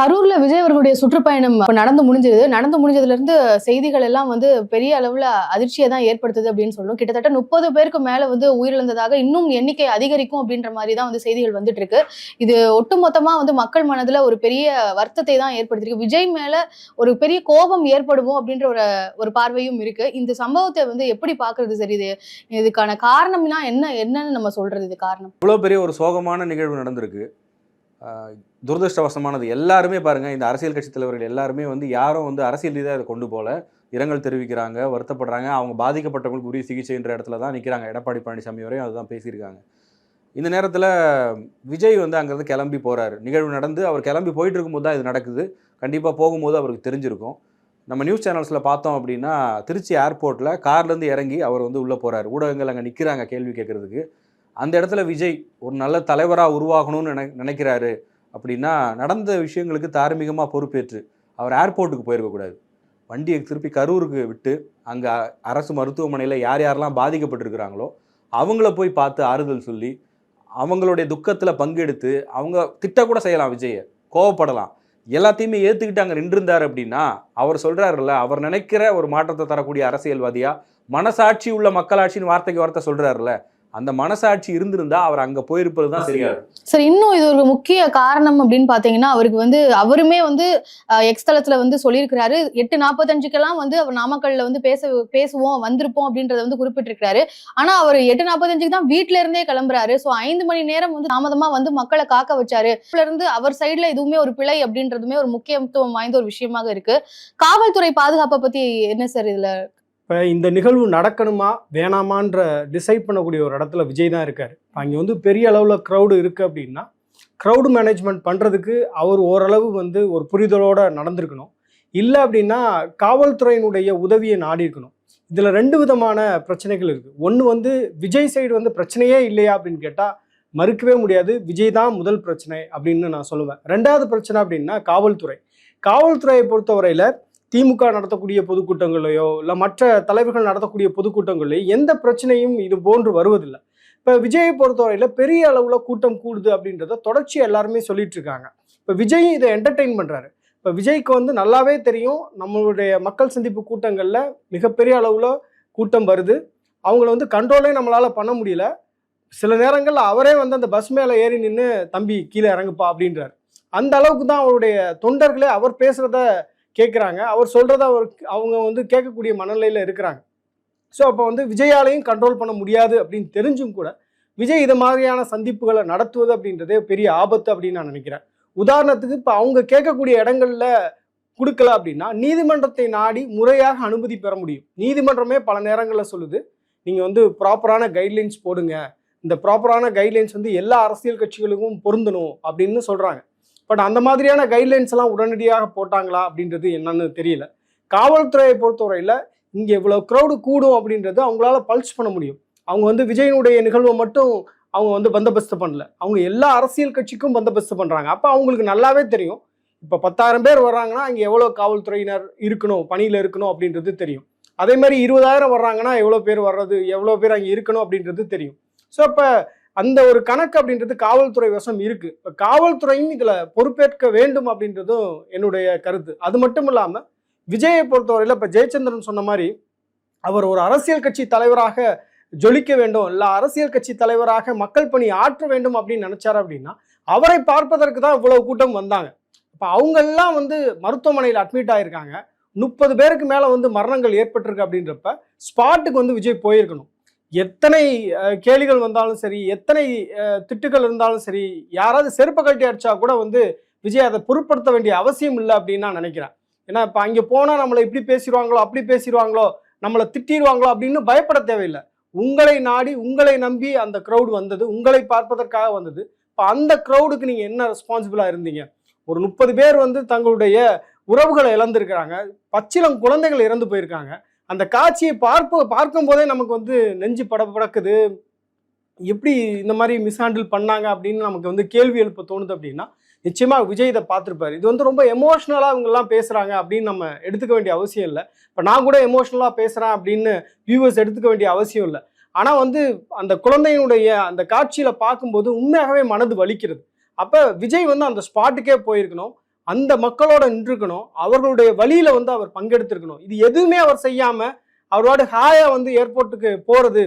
கரூர்ல விஜய் அவர்களுடைய சுற்றுப்பயணம் நடந்து முடிஞ்சது நடந்து முடிஞ்சதுல இருந்து செய்திகள் எல்லாம் வந்து பெரிய அளவுல அதிர்ச்சியை தான் ஏற்படுத்துது அப்படின்னு சொல்லணும். கிட்டத்தட்ட முப்பது பேருக்கு மேல வந்து உயிரிழந்ததாக இன்னும் எண்ணிக்கை அதிகரிக்கும் அப்படின்ற மாதிரி தான் வந்து செய்திகள் வந்துட்டு இருக்கு. இது ஒட்டுமொத்தமா வந்து மக்கள் மனதுல ஒரு பெரிய வருத்தத்தை தான் ஏற்படுத்திருக்கு. விஜய் மேல ஒரு பெரிய கோபம் ஏற்படுமோ அப்படின்ற ஒரு ஒரு பார்வையும் இருக்கு. இந்த சம்பவத்தை வந்து எப்படி பாக்குறது சரி? இது இதுக்கான காரணம்னா என்ன என்னன்னு நம்ம சொல்றது இது காரணம். இவ்வளவு பெரிய ஒரு சோகமான நிகழ்வு நடந்திருக்கு. துரதிருஷ்டவசமானது. எல்லாருமே பாருங்கள் இந்த அரசியல் கட்சி தலைவர்கள் எல்லாருமே வந்து யாரும் வந்து அரசியல் ரீதியாக இதை கொண்டு போல இரங்கல் தெரிவிக்கிறாங்க வருத்தப்படுறாங்க. அவங்க பாதிக்கப்பட்டவங்களுக்கு உரிய சிகிச்சைன்ற இடத்துல தான் நிற்கிறாங்க எடப்பாடி பழனிசாமி வரையும் அதுதான் பேசியிருக்காங்க. இந்த நேரத்தில் விஜய் வந்து அங்கேருந்து கிளம்பி போகிறாரு நிகழ்வு நடந்து அவர் கிளம்பி போயிட்டு இருக்கும்போது தான் இது நடக்குது. கண்டிப்பாக போகும்போது அவருக்கு தெரிஞ்சிருக்கும். நம்ம நியூஸ் சேனல்ஸில் பார்த்தோம் அப்படின்னா திருச்சி ஏர்போர்ட்டில் கார்லேருந்து இறங்கி அவர் வந்து உள்ளே போகிறார் ஊடகங்கள் அங்கே நிற்கிறாங்க கேள்வி கேட்குறதுக்கு அந்த இடத்துல விஜய் ஒரு நல்ல தலைவராக உருவாகணும்னு நினை நினைக்கிறாரு அப்படின்னா நடந்த விஷயங்களுக்கு தார்மீகமாக பொறுப்பேற்று அவர் ஏர்போர்ட்டுக்கு போயிருக்கக்கூடாது. வண்டியை திருப்பி கரூருக்கு விட்டு அங்கே அரசு மருத்துவமனையில் யார் யாரெல்லாம் பாதிக்கப்பட்டிருக்கிறாங்களோ அவங்கள போய் பார்த்து ஆறுதல் சொல்லி அவங்களுடைய துக்கத்தில் பங்கெடுத்து அவங்க திட்ட கூட செய்யலாம் விஜயை கோவப்படலாம். எல்லாத்தையுமே ஏற்றுக்கிட்டு அங்கே நின்றிருந்தார் அப்படின்னா அவர் சொல்கிறாருல்ல அவர் நினைக்கிற ஒரு மாற்றத்தை தரக்கூடிய அரசியல்வாதியாக மனசாட்சி உள்ள மக்களாட்சின்னு வார்த்தைக்கு வார்த்தை சொல்கிறாருல்ல அந்த மனசாட்சி இருந்திருந்தா அவர் அங்க போயிருப்பது தான் சரியா சார் இன்னும் இது ஒரு முக்கிய காரணம் அப்படின்னு பாத்தீங்கன்னா அவருக்கு வந்து அவருமே வந்து அஹ், எக்ஸ் தளத்துல வந்து சொல்லியிருக்கிறாரு. எட்டு நாற்பத்தஞ்சுக்கெல்லாம் வந்து அவர் நாமக்கல்ல வந்து பேச பேசுவோம் வந்திருப்போம் அப்படின்றத வந்து குறிப்பிட்டிருக்கிறாரு. ஆனா அவர் எட்டு நாற்பத்தஞ்சுக்கு தான் வீட்ல இருந்தே கிளம்புறாரு. ஸோ ஐந்து மணி நேரம் வந்து தாமதமா வந்து மக்களை காக்க வச்சாரு. இருந்து அவர் சைடுல இதுவுமே ஒரு பிழை அப்படின்றதுமே ஒரு முக்கியத்துவம் வாய்ந்த ஒரு விஷயமாக இருக்கு. காவல்துறை பாதுகாப்பை பத்தி என்ன சார் இதுல இப்போ இந்த நிகழ்வு நடக்கணுமா வேணாமான்ற டிசைட் பண்ணக்கூடிய ஒரு இடத்துல விஜய் தான் இருக்கார். அங்கே வந்து பெரிய அளவில் க்ரௌடு இருக்குது அப்படின்னா க்ரௌடு மேனேஜ்மெண்ட் பண்ணுறதுக்கு அவர் ஓரளவு வந்து ஒரு புரிதலோடு நடந்திருக்கணும். இல்லை அப்படின்னா காவல்துறையினுடைய உதவியை நாடி இருக்கணும். இதில் ரெண்டு விதமான பிரச்சனைகள் இருக்குது ஒன்று வந்து விஜய் சைடு வந்து பிரச்சனையே இல்லையா அப்படின்னு கேட்டால் மறுக்கவே முடியாது. விஜய் தான் முதல் பிரச்சனை அப்படின்னு நான் சொல்லுவேன். ரெண்டாவது பிரச்சனை அப்படின்னா காவல்துறை. காவல்துறையை பொறுத்தவரையில் திமுக நடத்தக்கூடிய பொதுக்கூட்டங்களையோ இல்லை மற்ற தலைவர்கள் நடத்தக்கூடிய பொதுக்கூட்டங்களையோ எந்த பிரச்சனையும் இது போன்று வருவதில்லை. இப்போ விஜயை பொறுத்தவரையில் பெரிய அளவில் கூட்டம் கூடுது அப்படின்றத தொடர்ச்சி எல்லாருமே சொல்லிட்டு இருக்காங்க. இப்போ விஜய் இதை என்டர்டெயின் பண்ணுறாரு இப்போ விஜய்க்கு வந்து நல்லாவே தெரியும். நம்மளுடைய மக்கள் சந்திப்பு கூட்டங்களில் மிகப்பெரிய அளவில் கூட்டம் வருது. அவங்கள வந்து கண்ட்ரோலே நம்மளால் பண்ண முடியல. சில நேரங்களில் அவரே வந்து அந்த பஸ் மேலே ஏறி நின்று தம்பி கீழே இறங்குப்பா அப்படின்றார். அந்த அளவுக்கு தான் அவருடைய தொண்டர்களே அவர் பேசுகிறத கேட்குறாங்க அவர் சொல்கிறத அவர் அவங்க வந்து கேட்கக்கூடிய மனநிலையில் இருக்கிறாங்க. ஸோ அப்போ வந்து விஜயாலையும் கண்ட்ரோல் பண்ண முடியாது அப்படின்னு தெரிஞ்சும் கூட விஜய் இது மாதிரியான சந்திப்புகளை நடத்துவது அப்படின்றதே பெரிய ஆபத்து அப்படின்னு நான் நினைக்கிறேன். உதாரணத்துக்கு இப்போ அவங்க கேட்கக்கூடிய இடங்கள்ல கொடுக்கல அப்படின்னா நீதிமன்றத்தை நாடி முறையாக அனுமதி பெற முடியும். நீதிமன்றமே பல நேரங்களில் சொல்லுது நீங்கள் வந்து ப்ராப்பரான கைட்லைன்ஸ் போடுங்க. இந்த ப்ராப்பரான கைட்லைன்ஸ் வந்து எல்லா அரசியல் கட்சிகளுக்கும் பொருந்தணும் அப்படின்னு சொல்கிறாங்க பட் அந்த மாதிரியான கைட்லைன்ஸ் எல்லாம் உடனடியாக போட்டாங்களா அப்படின்றது என்னன்னு தெரியல. காவல்துறையை பொறுத்தவரையில் இங்கே இவ்வளோ க்ரௌடு கூடும் அப்படின்றது அவங்களால பல்ஸ் பண்ண முடியும். அவங்க வந்து விஜயனுடைய நிகழ்வை மட்டும் அவங்க வந்து பந்தபஸ்து பண்ணல. அவங்க எல்லா அரசியல் கட்சிக்கும் பந்தபஸ்து பண்ணுறாங்க அப்போ அவங்களுக்கு நல்லாவே தெரியும். இப்போ பத்தாயிரம் பேர் வர்றாங்கன்னா அங்கே எவ்வளோ காவல்துறையினர் இருக்கணும் பணியில் இருக்கணும் அப்படின்றது தெரியும். அதே மாதிரி இருபதாயிரம் வர்றாங்கன்னா எவ்வளோ பேர் வர்றது எவ்வளோ பேர் அங்கே இருக்கணும் அப்படின்றது தெரியும். ஸோ இப்போ அந்த ஒரு கணக்கு அப்படின்றது காவல்துறை வசம் இருக்கு. இப்போ காவல்துறையும் இதில் பொறுப்பேற்க வேண்டும் அப்படின்றதும் என்னுடைய கருத்து. அது மட்டும் இல்லாமல் விஜயை பொறுத்தவரையில் இப்போ ஜெயச்சந்திரன் சொன்ன மாதிரி அவர் ஒரு அரசியல் கட்சி தலைவராக ஜொலிக்க வேண்டும் இல்லை அரசியல் கட்சி தலைவராக மக்கள் பணி ஆற்ற வேண்டும் அப்படின்னு நினைச்சாரு அப்படின்னா அவரை பார்ப்பதற்கு தான் இவ்வளவு கூட்டம் வந்தாங்க. இப்போ அவங்கெல்லாம் வந்து மருத்துவமனையில் அட்மிட் ஆயிருக்காங்க. முப்பது பேருக்கு மேலே வந்து மரணங்கள் ஏற்பட்டிருக்கு அப்படின்றப்ப ஸ்பாட்டுக்கு வந்து விஜய் போயிருக்கணும். எத்தனை கேலிகள் வந்தாலும் சரி எத்தனை திட்டுகள் இருந்தாலும் சரி யாராவது செருப்பை கட்டி அடிச்சா கூட வந்து விஜய் அதை பொருட்படுத்த வேண்டிய அவசியம் இல்லை அப்படின்னு நான் நினைக்கிறேன். ஏன்னா இப்போ அங்கே போனால் நம்மளை இப்படி பேசிடுவாங்களோ அப்படி பேசிடுவாங்களோ நம்மளை திட்டிடுவாங்களோ அப்படின்னு பயப்பட தேவையில்லை. உங்களை நாடி உங்களை நம்பி அந்த க்ரௌடு வந்தது உங்களை பார்ப்பதற்காக வந்தது. இப்போ அந்த க்ரௌடுக்கு நீங்கள் என்ன ரெஸ்பான்சிபிளாக இருந்தீங்க? ஒரு முப்பது பேர் வந்து தங்களுடைய உறவுகளை இழந்திருக்கிறாங்க. பச்சிலம் குழந்தைகள் இறந்து போயிருக்காங்க. அந்த காட்சியை பார்ப்ப பார்க்கும் போதே நமக்கு வந்து நெஞ்சு பட படக்குது. எப்படி இந்த மாதிரி மிஸ்ஹேண்டில் பண்ணாங்க அப்படின்னு நமக்கு வந்து கேள்வி எழுப்ப தோணுது அப்படின்னா நிச்சயமாக விஜய் இதை பார்த்துருப்பாரு. இது வந்து ரொம்ப எமோஷ்னலாக அவங்கெல்லாம் பேசுகிறாங்க அப்படின்னு நம்ம எடுத்துக்க வேண்டிய அவசியம் இல்லை. இப்போ நான் கூட எமோஷ்னலாக பேசுகிறேன் அப்படின்னு வியூவர்ஸ் எடுத்துக்க வேண்டிய அவசியம் இல்லை. ஆனால் வந்து அந்த குழந்தையினுடைய அந்த காட்சியில் பார்க்கும்போது உண்மையாகவே மனது வலிக்கிறது. அப்போ விஜய் வந்து அந்த ஸ்பாட்டுக்கே போயிருக்கணும். அந்த மக்களோட நின்றுக்கணும். அவர்களுடைய வழியில வந்து அவர் பங்கெடுத்திருக்கணும். இது எதுவுமே அவர் செய்யாம அவரோட ஹாயா வந்து ஏர்போர்ட்டுக்கு போறது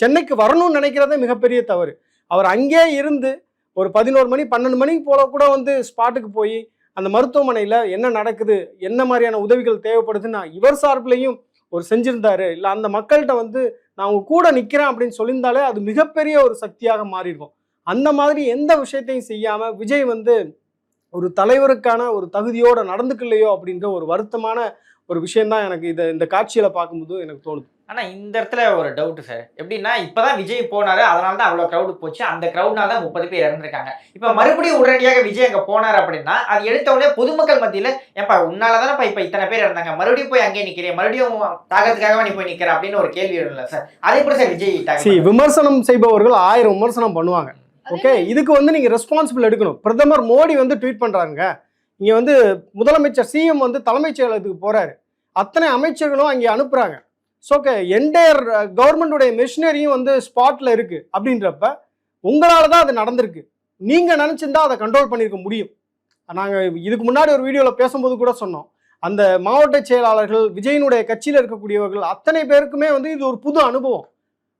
சென்னைக்கு வரணும்னு நினைக்கிறதே மிகப்பெரிய தவறு. அவர் அங்கே இருந்து ஒரு பதினோரு மணி பன்னெண்டு மணிக்கு போல கூட வந்து ஸ்பாட்டுக்கு போய் அந்த மருத்துவமனையில் என்ன நடக்குது என்ன மாதிரியான உதவிகள் தேவைப்படுதுன்னா இவர் சார்பிலையும் ஒரு செஞ்சிருந்தாரு. இல்லை அந்த மக்கள்கிட்ட வந்து நான் உங்க கூட நிற்கிறேன் அப்படின்னு சொல்லியிருந்தாலே அது மிகப்பெரிய ஒரு சக்தியாக மாறியிருக்கும். அந்த மாதிரி எந்த விஷயத்தையும் செய்யாம விஜய் வந்து ஒரு தலைவருக்கான ஒரு தகுதியோட நடந்துக்கலையோ அப்படின்ற ஒரு வருத்தமான ஒரு விஷயம்தான் எனக்கு இதை இந்த காட்சியில பார்க்கும்போது எனக்கு தோணுது. ஆனா இந்த இடத்துல ஒரு டவுட் சார் எப்படின்னா இப்பதான் விஜய் போனாரு அதனால தான் அவ்வளவு crowd போச்சு. அந்த crowdனால தான் முப்பது பேர் இறந்திருக்காங்க. இப்ப மறுபடியும் உடனடியாக விஜய் அங்க போனார் அப்படின்னா அது எடுத்த உடனே பொதுமக்கள் மத்தியில ஏப்பா உன்னாலதானப்பா இப்ப இத்தனை பேர் இருந்தாங்க மறுபடியும் போய் அங்கேயே நிக்கிறேன். மறுபடியும் தாகத்துக்காக நீ போய் நிக்கிற? அப்படின்னு ஒரு கேள்வி வரும்ல சார் அதே கூட சார் விஜய். விமர்சனம் செய்பவர்கள் ஆயிரம் விமர்சனம் பண்ணுவாங்க. ஓகே இதுக்கு வந்து நீங்க ரெஸ்பான்சிபிள் எடுக்கணும். பிரதமர் மோடி வந்து ட்வீட் பண்றாங்க இங்க வந்து முதலமைச்சர் சிஎம் வந்து தலைமைச் செயலகத்துக்கு போறாரு. அத்தனை அமைச்சர்களும் அங்கே அனுப்புறாங்க. ஸோ ஓகே என்டையர் கவர்மெண்டுடைய மிஷினரியும் வந்து ஸ்பாட்ல இருக்கு. அப்படின்றப்ப உங்களால தான் அது நடந்திருக்கு. நீங்க நினைச்சிருந்தா அதை கண்ட்ரோல் பண்ணியிருக்க முடியும். நாங்க இதுக்கு முன்னாடி ஒரு வீடியோல பேசும்போது கூட சொன்னோம். அந்த மாவட்ட செயலாளர்கள் விஜயனுடைய கட்சியில இருக்கக்கூடியவர்கள் அத்தனை பேருக்குமே வந்து இது ஒரு புது அனுபவம்.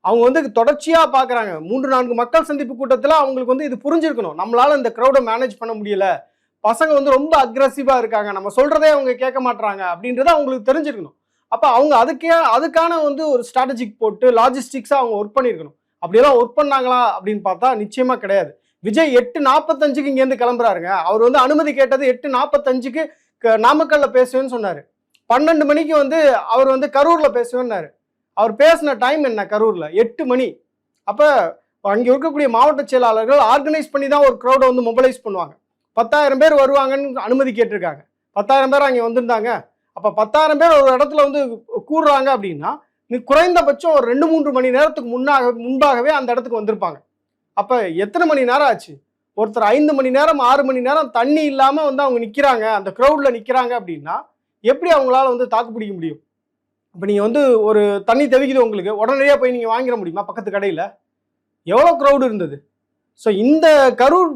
அவங்க வந்து தொடர்ச்சியாக பார்க்குறாங்க மூன்று நான்கு மக்கள் சந்திப்பு கூட்டத்தில் அவங்களுக்கு வந்து இது புரிஞ்சிருக்கணும். நம்மளால் இந்த க்ரௌடை மேனேஜ் பண்ண முடியல. பசங்க வந்து ரொம்ப அக்ரஸிவாக இருக்காங்க. நம்ம சொல்கிறதே அவங்க கேட்க மாட்டுறாங்க அப்படின்றத அவங்களுக்கு தெரிஞ்சிருக்கணும். அப்போ அவங்க அதுக்கே அதுக்கான வந்து ஒரு ஸ்ட்ராட்டஜிக் போட்டு லாஜிஸ்டிக்ஸாக அவங்க ஒர்க் பண்ணியிருக்கணும் அப்படியெல்லாம் ஒர்க் பண்ணாங்களா அப்படின்னு பார்த்தா நிச்சயமாக கிடையாது. விஜய் எட்டு நாற்பத்தஞ்சுக்கு இங்கேருந்து கிளம்புறாருங்க. அவர் வந்து அனுமதி கேட்டது எட்டு நாற்பத்தஞ்சுக்கு க- நாமக்கல்ல பேசுவேன்னு சொன்னார். பன்னெண்டு மணிக்கு வந்து அவர் வந்து கரூரில் பேசுவேன்னாரு. அவர் பேசின டைம் என்ன கரூரில்? எட்டு மணி. அப்போ அங்கே இருக்கக்கூடிய மாவட்ட செயலாளர்கள் ஆர்கனைஸ் பண்ணி தான் ஒரு க்ரௌடை வந்து மொபைலைஸ் பண்ணுவாங்க. பத்தாயிரம் பேர் வருவாங்கன்னு அனுமதி கேட்டிருக்காங்க. பத்தாயிரம் பேர் அங்கே வந்திருந்தாங்க. அப்போ பத்தாயிரம் பேர் ஒரு இடத்துல வந்து கூடுறாங்க அப்படின்னா குறைந்தபட்சம் ஒரு ரெண்டு மூன்று மணி நேரத்துக்கு முன்னாக முன்பாகவே அந்த இடத்துக்கு வந்திருப்பாங்க. அப்போ எத்தனை மணி நேரம் ஆச்சு? ஒருத்தர் ஐந்து மணி நேரம் ஆறு மணி நேரம் தண்ணி இல்லாமல் வந்து அவங்க நிற்கிறாங்க அந்த க்ரௌடில் நிற்கிறாங்க அப்படின்னா எப்படி அவங்களால வந்து தாக்கு பிடிக்க முடியும்? இப்போ நீங்கள் வந்து ஒரு தண்ணி தெவிக்குது உங்களுக்கு. உடனடியாக போய் நீங்கள் வாங்கிட முடியுமா பக்கத்து கடையில்? எவ்வளோ க்ரௌடு இருந்தது? ஸோ இந்த கரூர்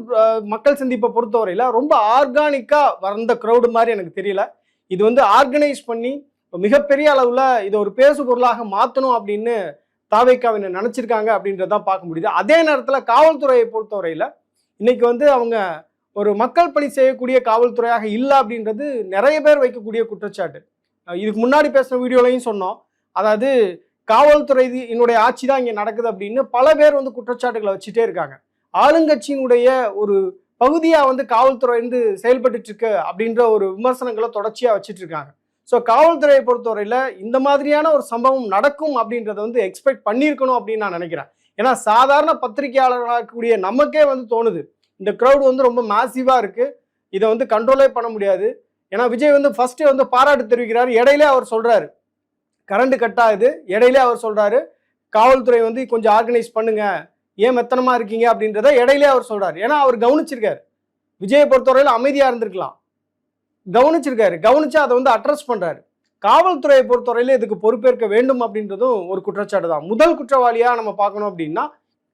மக்கள் சந்திப்பை பொறுத்தவரையில் ரொம்ப ஆர்கானிக்காக வந்த க்ரௌடு மாதிரி எனக்கு தெரியல. இது வந்து ஆர்கனைஸ் பண்ணி மிகப்பெரிய அளவில் இதை ஒரு பேசு பொருளாக மாற்றணும் அப்படின்னு தாவேக்காவினர் நினச்சிருக்காங்க அப்படின்றதான் பார்க்க முடியுது. அதே நேரத்தில் காவல்துறையை பொறுத்தவரையில் இன்றைக்கி வந்து அவங்க ஒரு மக்கள் பணி செய்யக்கூடிய காவல்துறையாக இல்லை அப்படின்றது நிறைய பேர் வைக்கக்கூடிய குற்றச்சாட்டு. இதுக்கு முன்னாடி பேசின வீடியோலையும் சொன்னோம். அதாவது காவல்துறை என்னுடைய ஆட்சி தான் இங்கே நடக்குது அப்படின்னு பல பேர் வந்து குற்றச்சாட்டுகளை வச்சுட்டே இருக்காங்க. ஆளுங்கட்சியினுடைய ஒரு பகுதியாக வந்து காவல்துறை வந்து செயல்பட்டுட்டு இருக்கு அப்படின்ற ஒரு விமர்சனங்களை தொடர்ச்சியாக வச்சுட்டு இருக்காங்க. ஸோ காவல்துறையை பொறுத்தவரையில் இந்த மாதிரியான ஒரு சம்பவம் நடக்கும் அப்படின்றத வந்து எக்ஸ்பெக்ட் பண்ணியிருக்கணும் அப்படின்னு நான் நினைக்கிறேன். ஏன்னா சாதாரண பத்திரிகையாளர்களாக இருக்கக்கூடிய நமக்கே வந்து தோணுது. இந்த க்ரௌட் வந்து ரொம்ப மேசிவாக இருக்குது இதை வந்து கண்ட்ரோலே பண்ண முடியாது. ஏன்னா விஜய் வந்து ஃபர்ஸ்ட் வந்து பாராட்டு தெரிவிக்கிறார். இடையிலே அவர் சொல்கிறாரு கரண்ட் கட் ஆகுது. இடையிலே அவர் சொல்கிறாரு காவல்துறை வந்து கொஞ்சம் ஆர்கனைஸ் பண்ணுங்க. ஏன் மெத்தனமாக இருக்கீங்க அப்படின்றத இடையிலே அவர் சொல்கிறார் ஏன்னா அவர் கவனிச்சிருக்காரு. விஜயை பொறுத்தவரையில் அமைதியாக இருந்திருக்கலாம். கவனிச்சிருக்காரு. கவனித்து அதை வந்து அட்ரஸ் பண்ணுறாரு காவல்துறையை பொறுத்தவரையில் இதுக்கு பொறுப்பேற்க வேண்டும் அப்படின்றதும் ஒரு குற்றச்சாட்டு தான். முதல் குற்றவாளியாக நம்ம பார்க்கணும் அப்படின்னா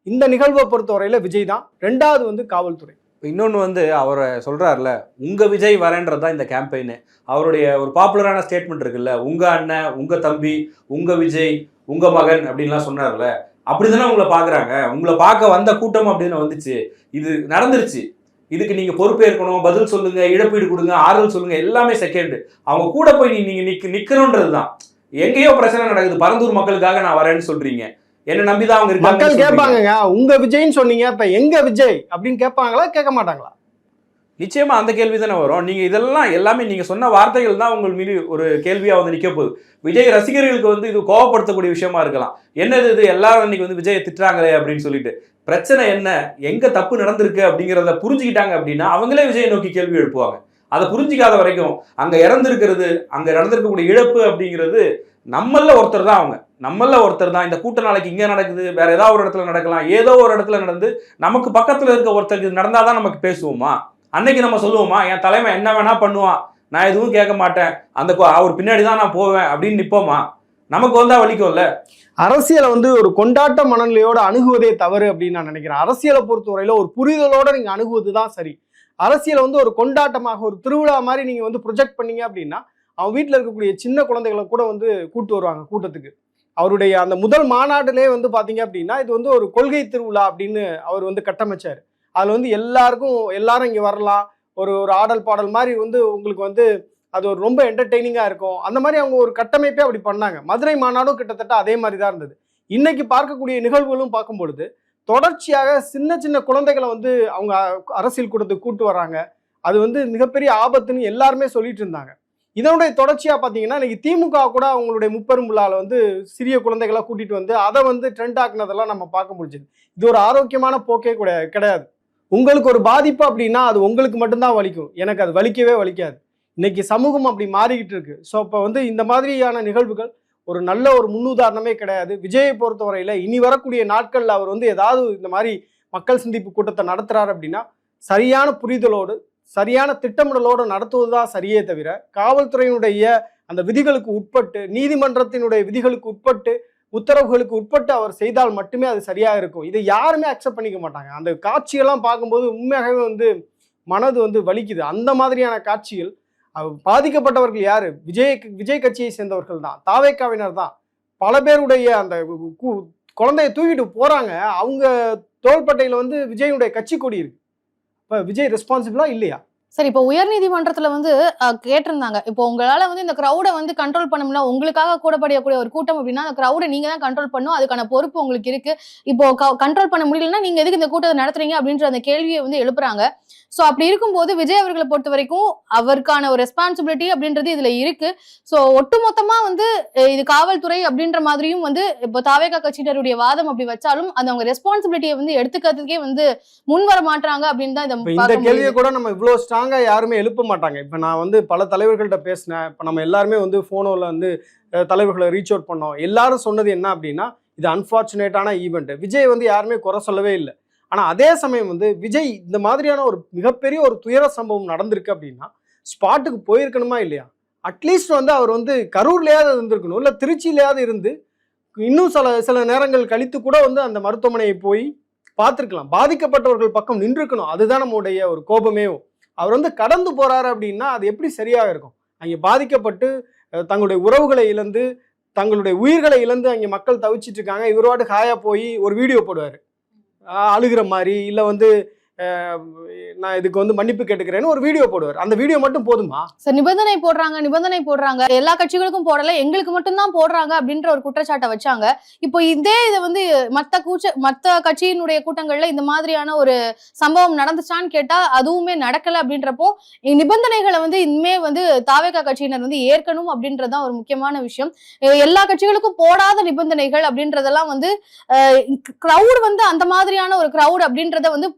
இந்த நிகழ்வை பொறுத்தவரையில் விஜய் தான். ரெண்டாவது வந்து காவல்துறை. இன்னொன்று வந்து அவரை சொல்கிறார்ல உங்கள் விஜய் வரேன்றது தான் இந்த கேம்பெயின் அவருடைய ஒரு பாப்புலரான ஸ்டேட்மெண்ட் இருக்குல்ல உங்கள் அண்ணன் உங்கள் தம்பி உங்கள் விஜய் உங்கள் மகன் அப்படின்லாம் சொன்னார்ல. அப்படி தானே உங்களை பார்க்குறாங்க? உங்களை பார்க்க வந்த கூட்டம் அப்படின்னு வந்துச்சு? இது நடந்துருச்சு. இதுக்கு நீங்கள் பொறுப்பேற்கணும் பதில் சொல்லுங்கள் இழப்பீடு கொடுங்க ஆறுதல் சொல்லுங்கள் எல்லாமே செகண்டு அவங்க கூட போய் நீ நீங்கள் நிற்க நிற்கணுன்றது தான். எங்கேயோ பிரச்சனை நடக்குது. பரந்தூர் மக்களுக்காக நான் வரேன்னு சொல்கிறீங்க என்ன நம்பி தான் அவங்க மக்கள் கேட்பாங்கங்க உங்க விஜய்னு சொன்னீங்க இப்ப எங்க விஜய்? அப்படின்னு கேட்பாங்களா கேட்க மாட்டாங்களா? நிச்சயமா அந்த கேள்வி தானே வரும். நீங்க இதெல்லாம் எல்லாமே நீங்க சொன்ன வார்த்தைகள் தான் உங்கள் மீது ஒரு கேள்வியா வந்து நிக்க போகுது. விஜய் ரசிகர்களுக்கு வந்து இது கோவப்படுத்தக்கூடிய விஷயமா இருக்கலாம். என்னது இது? எல்லாரும் இன்னைக்கு வந்து விஜயை திட்டுறாங்களே அப்படின்னு சொல்லிட்டு. பிரச்சனை என்ன? எங்க தப்பு நடந்திருக்கு அப்படிங்கிறத புரிஞ்சுக்கிட்டாங்க அப்படின்னா அவங்களே விஜயை நோக்கி கேள்வி எழுப்புவாங்க. அதை புரிஞ்சிக்காத வரைக்கும் அங்கே இறந்துருக்கிறது அங்கே நடந்திருக்கக்கூடிய இழப்பு அப்படிங்கிறது நம்மள ஒருத்தர் தான் அவங்க. நம்மள ஒருத்தர் தான். இந்த கூட்ட நாளைக்கு இங்கே நடக்குது வேற ஏதாவது ஒரு இடத்துல நடக்கலாம். ஏதோ ஒரு இடத்துல நடந்து நமக்கு பக்கத்தில் இருக்க ஒருத்தருக்கு இது நடந்தாதான் நமக்கு பேசுவோமா? அன்னைக்கு நம்ம சொல்லுவோமா? என் தலைமை என்ன வேணா பண்ணுவான் நான் எதுவும் கேட்க மாட்டேன். அந்த அவர் பின்னாடி தான் நான் போவேன் அப்படின்னு நிற்போமா நமக்கு வந்தா வலிக்கும்ல? அரசியலை வந்து ஒரு கொண்டாட்ட மனநிலையோட அணுகுவதே தவறு அப்படின்னு நான் நினைக்கிறேன். அரசியலை பொறுத்தவரையில ஒரு புரிதலோட நீங்க அணுகுவது தான் சரி. அரசியலை வந்து ஒரு கொண்டாட்டமாக ஒரு திருவிழா மாதிரி நீங்கள் வந்து ப்ரொஜெக்ட் பண்ணீங்க அப்படின்னா அவன் வீட்டில் இருக்கக்கூடிய சின்ன குழந்தைகளை கூட வந்து கூட்டு வருவாங்க கூட்டத்துக்கு. அவருடைய அந்த முதல் மாநாட்டிலே வந்து பார்த்தீங்க அப்படின்னா இது வந்து ஒரு கொள்கை திருவிழா அப்படின்னு அவர் வந்து கட்டமைச்சார். அதில் வந்து எல்லாருக்கும் எல்லாரும் இங்கே வரலாம். ஒரு ஒரு ஆடல் பாடல் மாதிரி வந்து உங்களுக்கு வந்து அது ஒரு ரொம்ப என்டர்டெய்னிங்காக இருக்கும். அந்த மாதிரி அவங்க ஒரு கட்டமைப்பே அப்படி பண்ணாங்க. மதுரை மாநாடும் கிட்டத்தட்ட அதே மாதிரி தான் இருந்தது. இன்னைக்கு பார்க்கக்கூடிய நிகழ்வுகளும் பார்க்கும் பொழுது தொடர்ச்சியாக சின்ன சின்ன குழந்தைகளை வந்து அவங்க அரசியல் கூட்டத்தை கூட்டு வராங்க அது வந்து மிகப்பெரிய ஆபத்துன்னு எல்லாருமே சொல்லிட்டு இருந்தாங்க. இதனுடைய தொடர்ச்சியாக பார்த்தீங்கன்னா இன்னைக்கு திமுக கூட அவங்களுடைய முப்பெரும் விழால வந்து சிறிய குழந்தைகளை கூட்டிட்டு வந்து அதை வந்து ட்ரெண்ட் ஆக்குனதெல்லாம் நம்ம பார்க்க முடிஞ்சது. இது ஒரு ஆரோக்கியமான போக்கே கூட கிடையாது. உங்களுக்கு ஒரு பாதிப்பு அப்படின்னா அது உங்களுக்கு மட்டும்தான் வலிக்கும். எனக்கு அது வலிக்கவே வலிக்காது. இன்னைக்கு சமூகம் அப்படி மாறிக்கிட்டு இருக்கு. ஸோ இப்போ வந்து இந்த மாதிரியான நிகழ்வுகள் ஒரு நல்ல ஒரு முன்னுதாரணமே கிடையாது. விஜயை பொறுத்தவரையில் இனி வரக்கூடிய நாட்களில் அவர் வந்து ஏதாவது இந்த மாதிரி மக்கள் சந்திப்பு கூட்டத்தை நடத்துகிறார் அப்படின்னா சரியான புரிதலோடு சரியான திட்டமிடலோடு நடத்துவது தான் சரியே தவிர காவல்துறையினுடைய அந்த விதிகளுக்கு உட்பட்டு நீதிமன்றத்தினுடைய விதிகளுக்கு உட்பட்டு உத்தரவுகளுக்கு உட்பட்டு அவர் செய்தால் மட்டுமே அது சரியாக இருக்கும். இதை யாருமே அக்செப்ட் பண்ணிக்க மாட்டாங்க. அந்த காட்சியெல்லாம் பார்க்கும்போது உண்மையாகவே வந்து மனது வந்து வலிக்குது. அந்த மாதிரியான காட்சிகள் பாதிக்கப்பட்டவர்கள் யாரு? விஜய் விஜய் கட்சியை சேர்ந்தவர்கள் தான். தாவேக்காவினர் தான். பல பேருடைய அந்த கு- குழந்தைய தூக்கிட்டு போறாங்க. அவங்க தோள்பட்டையில வந்து விஜயனுடைய கட்சி கொடி இருக்கு. இப்ப விஜய் ரெஸ்பான்சிபிளா இல்லையா? சரி இப்போ உயர்நீதிமன்றத்தில் வந்து கேட்டிருந்தாங்க. இப்போ உங்களால வந்து இந்த கிரௌடை வந்து கண்ட்ரோல் பண்ண முடியல உங்களுக்காக கூடப்படக்கூடிய ஒரு கூட்டம் அப்படின்னா அந்த கிரௌடை நீங்க தான் கண்ட்ரோல் பண்ணும். அதுக்கான பொறுப்பு உங்களுக்கு இருக்கு. இப்போ கண்ட்ரோல் பண்ண முடியலன்னா நீங்க எதுக்கு இந்த கூட்டத்தை நடத்துறீங்க அப்படின்ற அந்த கேள்வியை வந்து எழுப்புறாங்க. சோ அப்படி இருக்கும்போது விஜய் அவர்களை பொறுத்த வரைக்கும் அவருக்கான ஒரு ரெஸ்பான்சிபிலிட்டி அப்படின்றது இதுல இருக்கு. சோ ஒட்டுமொத்தமா வந்து இது காவல்துறை அப்படின்ற மாதிரியும் வந்து இப்போ தாவேகா கட்சியினருடைய வாதம் அப்படி வச்சாலும் அந்த அவங்க ரெஸ்பான்சிபிலிட்டியை வந்து எடுத்துக்கிறதுக்கே வந்து முன் வர மாட்டாங்க அப்படின்னு தான் இந்த கேள்வியை. கூட நம்ம இவ்வளோ ஸ்ட்ராங்கா யாருமே எழுப்ப மாட்டாங்க. இப்ப நான் வந்து பல தலைவர்கள்ட்ட பேசினேன். இப்ப நம்ம எல்லாருமே வந்து போனோல வந்து தலைவர்களை ரீச் அவுட் பண்ணோம். எல்லாரும் சொன்னது என்ன அப்படின்னா இது அன்பார்ச்சுனேட்டான ஈவெண்ட் விஜய் வந்து யாருமே குறை சொல்லவே இல்லை. ஆனால் அதே சமயம் வந்து விஜய் இந்த மாதிரியான ஒரு மிகப்பெரிய ஒரு துயர சம்பவம் நடந்திருக்கு அப்படின்னா ஸ்பாட்டுக்கு போயிருக்கணுமா இல்லையா? அட்லீஸ்ட் வந்து அவர் வந்து கரூர்லையாவது இருந்திருக்கணும். இல்லை திருச்சியிலையாவது இருந்து இன்னும் சில சில நேரங்கள் கழித்து கூட வந்து அந்த மருத்துவமனையை போய் பார்த்துருக்கலாம். பாதிக்கப்பட்டவர்கள் பக்கம் நின்றுக்கணும் அதுதான் நம்முடைய ஒரு கோபமே. அவர் வந்து கடந்து போகிறாரு அப்படின்னா அது எப்படி சரியாக இருக்கும்? அங்கே பாதிக்கப்பட்டு தங்களுடைய உறவுகளை இழந்து தங்களுடைய உயிர்களை இழந்து அங்கே மக்கள் தவிச்சிட்டு இருக்காங்க. இவரோடு ஹாயாக போய் ஒரு வீடியோ போடுவார். அழுகிற மாதிரி இல்லை வந்து நான் இதுக்கு வந்து மன்னிப்பு கேட்டுக்கிறேன்னு ஒரு வீடியோ போடுவார். அந்த வீடியோ மட்டும் போதுமா? சார் நிபந்தனை போடுறாங்க நிபந்தனை போடுறாங்க. எல்லா கட்சிகளுக்கும் போடல எங்களுக்கு மட்டும்தான் போடுறாங்க அப்படின்ற ஒரு குற்றச்சாட்டை வச்சாங்க. இப்போ இதே இதை வந்து மத்த கூச்ச மத்த கட்சியினுடைய கூட்டங்கள்ல இந்த மாதிரியான ஒரு சம்பவம் நடந்துச்சான்னு கேட்டா அதுவுமே நடக்கல அப்படின்றப்போ நிபந்தனைகளை வந்து இனிமே வந்து தாவேகா கட்சியினர் வந்து ஏற்கணும் அப்படின்றதான் ஒரு முக்கியமான விஷயம். எல்லா கட்சிகளுக்கும் போடாத நிபந்தனைகள் அப்படின்றதெல்லாம் வந்து கிரௌட் வந்து அந்த மாதிரியான ஒரு கிரௌட் அப்படின்றத வந்து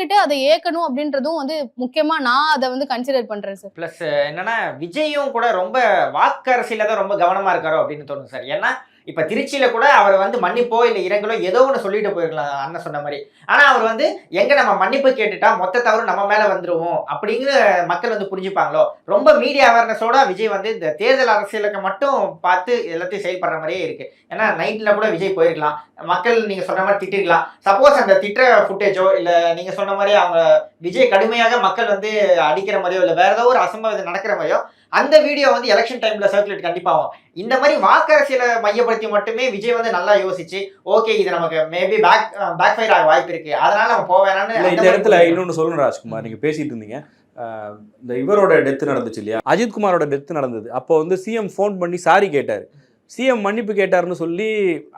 புரிஞ்சுக்கிட்டு அதை ஏற்கணும் அப்படின்றதும் வந்து முக்கியமா நான் அதை வந்து கன்சிடர் பண்றேன் சார் ப்ளஸ் என்னன்னா விஜயும் கூட ரொம்ப வாக்கு அரசியல தான் ரொம்ப கவனமா இருக்காரோ அப்படின்னு தோணுது சார் ஏன்னா இப்ப திருச்சியில கூட அவர் வந்து மன்னிப்போ இல்ல இரங்கலோ ஏதோ ஒன்று சொல்லிட்டு போயிருக்கலாம் அண்ணன் சொன்ன மாதிரி. ஆனா அவர் வந்து எங்க நம்ம மன்னிப்பு கேட்டுட்டா மொத்த தவறு நம்ம மேல வந்துருவோம் அப்படிங்கிற மக்கள் வந்து புரிஞ்சுப்பாங்களோ? ரொம்ப மீடியா அவேர்னஸோட விஜய் வந்து இந்த தேர்தல் அரசியலுக்கு மட்டும் பார்த்து எல்லாத்தையும் செயல்படுற மாதிரியே இருக்கு. ஏன்னா நைட்ல கூட விஜய் போயிருக்கலாம். மக்கள் நீங்க சொன்ன மாதிரி திட்டிருக்கலாம். சப்போஸ் அந்த திட்டுற ஃபுட்டேஜோ இல்ல நீங்க சொன்ன மாதிரி அவங்க விஜய் கடுமையாக மக்கள் வந்து அடிக்கிற மாதிரியோ இல்ல வேற ஏதோ ஒரு அசம்பாவிதம் நடக்கிற மாதிரியோ அந்த வீடியோ வந்து எலெக்ஷன் டைம்ல சர்க்குலேட் கண்டிப்பா ஆகும். இந்த மாதிரி வாக்கு அரசியலை மையப்படுத்தி மட்டுமே விஜய் வந்து நல்லா யோசிச்சு ஓகே இது நமக்கு மேபி பேக் பேக் ஃபயர் ஆக வாய்ப்பு இருக்கு. அதனால நம்ம அந்த இந்த இடத்துல. இன்னொன்னு சொல்லணும் ராஜ்குமார். நீங்க பேசிட்டு இருந்தீங்க. இந்த இவரோட டெத் நடந்துச்சு இல்லையா? அஜித் குமாரோட டெத் நடந்தது. அப்போ வந்து சிஎம் ஃபோன் பண்ணி சாரி கேட்டார். சிஎம் மன்னிப்பு கேட்டாருன்னு சொல்லி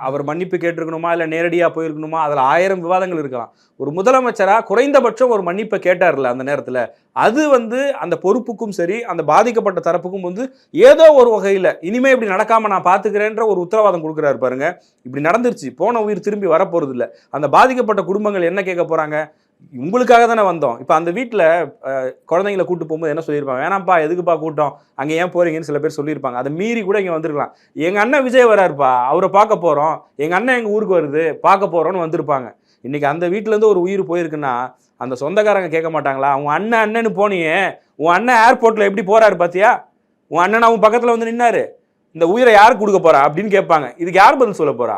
அவர் மன்னிப்பு கேட்டிருக்கணுமா இல்லை நேரடியாக போயிருக்கணுமா? அதில் ஆயிரம் விவாதங்கள் இருக்கலாம். ஒரு முதலமைச்சராக குறைந்தபட்சம் ஒரு மன்னிப்பை கேட்டார்ல அந்த நேரத்தில். அது வந்து அந்த பொறுப்புக்கும் சரி அந்த பாதிக்கப்பட்ட தரப்புக்கும் வந்து ஏதோ ஒரு வகையில் இனிமேல் இப்படி நடக்காமல் நான் பார்த்துக்கிறேன்ற ஒரு உத்தரவாதம் கொடுக்குறாரு பாருங்க. இப்படி நடந்துருச்சு. போன உயிர் திரும்பி வரப்போகிறது இல்லை அந்த பாதிக்கப்பட்ட குடும்பங்கள் என்ன கேட்க போகிறாங்க உங்களுக்காக தானே வந்தோம். இப்போ அந்த வீட்டில் குழந்தைங்களை கூட்டு போகும்போது என்ன சொல்லியிருப்பாங்க? வேணாம்ப்பா எதுக்குப்பா கூட்டம்? அங்கே ஏன் போகிறீங்கன்னு சில பேர் சொல்லியிருப்பாங்க. அதை மீறி கூட இங்கே வந்திருக்கலாம். எங்கள் அண்ணன் விஜய் வராருப்பா. அவரை பார்க்க போகிறோம் எங்கள் அண்ணன் எங்கள் ஊருக்கு வருது? பார்க்க போகிறோன்னு வந்திருப்பாங்க. இன்றைக்கி அந்த வீட்டிலேருந்து ஒரு உயிர் போயிருக்குன்னா அந்த சொந்தக்காரங்க கேட்க மாட்டாங்களா? உன் அண்ணன் அண்ணன்னு போனியே. உன் அண்ணன் ஏர்போர்ட்டில் எப்படி போகிறாரு பார்த்தியா உன் அண்ணன் அவன் பக்கத்தில் வந்து நின்னாரு. இந்த உயிரை யார் கொடுக்க போறா? அப்படின்னு கேட்பாங்க. இதுக்கு யார் பதில் சொல்ல போகிறா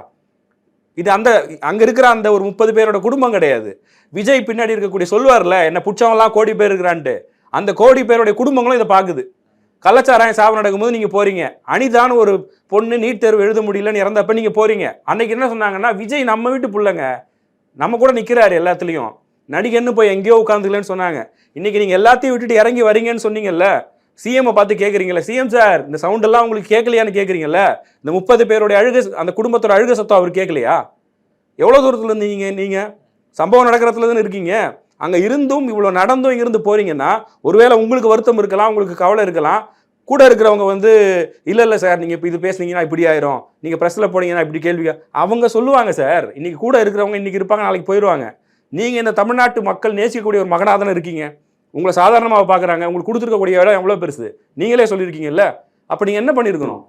இது அந்த அங்கே இருக்கிற அந்த ஒரு முப்பது பேரோட குடும்பம் கிடையாது. விஜய் பின்னாடி இருக்கக்கூடிய சொல்வார்ல என்ன புச்சவங்களாம் கோடி பேர் இருக்கிறான்ட்டு. அந்த கோடி பேருடைய குடும்பங்களும் இதை பார்க்குது. கள்ளச்சாராயம் சாவு நடக்கும்போது நீங்கள் போகிறீங்க அனிதான்னு ஒரு பொண்ணு நீட் தேர்வு எழுத முடியலன்னு இறந்தப்ப நீங்கள் போகிறீங்க அன்னைக்கு என்ன சொன்னாங்கன்னா விஜய் நம்ம வீட்டு பிள்ளைங்க. நம்ம கூட நிற்கிறாரு எல்லாத்துலேயும். நடிகன்னு போய் எங்கேயோ உட்காந்துக்கலன்னு சொன்னாங்க. இன்னைக்கு நீங்கள் எல்லாத்தையும் விட்டுட்டு இறங்கி வரீங்கன்னு சொன்னீங்கல்ல சிஎம்மை பார்த்து கேட்குறீங்களே சிஎம் சார் இந்த சவுண்ட் எல்லாம் உங்களுக்கு கேட்கலையான்னு கேட்குறீங்கல்ல இந்த முப்பது பேருடைய அழுக அந்த குடும்பத்தோட அழுக சத்தம் அவர் கேட்கலையா எவ்வளோ தூரத்தில் இருந்தீங்க நீங்கள் சம்பவம் நடக்கிறதுல தானே இருக்கீங்க? அங்கே இருந்தும் இவ்வளோ நடந்தும் இங்கிருந்து போகிறீங்கன்னா ஒருவேளை உங்களுக்கு வருத்தம் இருக்கலாம் உங்களுக்கு கவலை இருக்கலாம் கூட இருக்கிறவங்க வந்து இல்லை இல்லை சார் நீங்கள் இப்போ இது பேசுனீங்கன்னா இப்படி ஆயிரும். நீங்கள் ப்ரெஸ்ஸில் போனீங்கன்னா இப்படி கேள்வி அவங்க சொல்லுவாங்க சார் இன்றைக்கி கூட இருக்கிறவங்க இன்றைக்கி இருப்பாங்க நாளைக்கு போயிடுவாங்க நீங்கள் இந்த தமிழ்நாட்டு மக்கள் நேசிக்கக்கூடிய ஒரு மகனாக தானே இருக்கீங்க. உங்களை சாதாரணமாக பார்க்குறாங்க உங்களுக்கு கொடுத்துருக்கக்கூடிய இடம் எவ்வளோ பெருசு? நீங்களே சொல்லியிருக்கீங்கல்ல? அப்போ நீங்கள் என்ன பண்ணியிருக்கணும்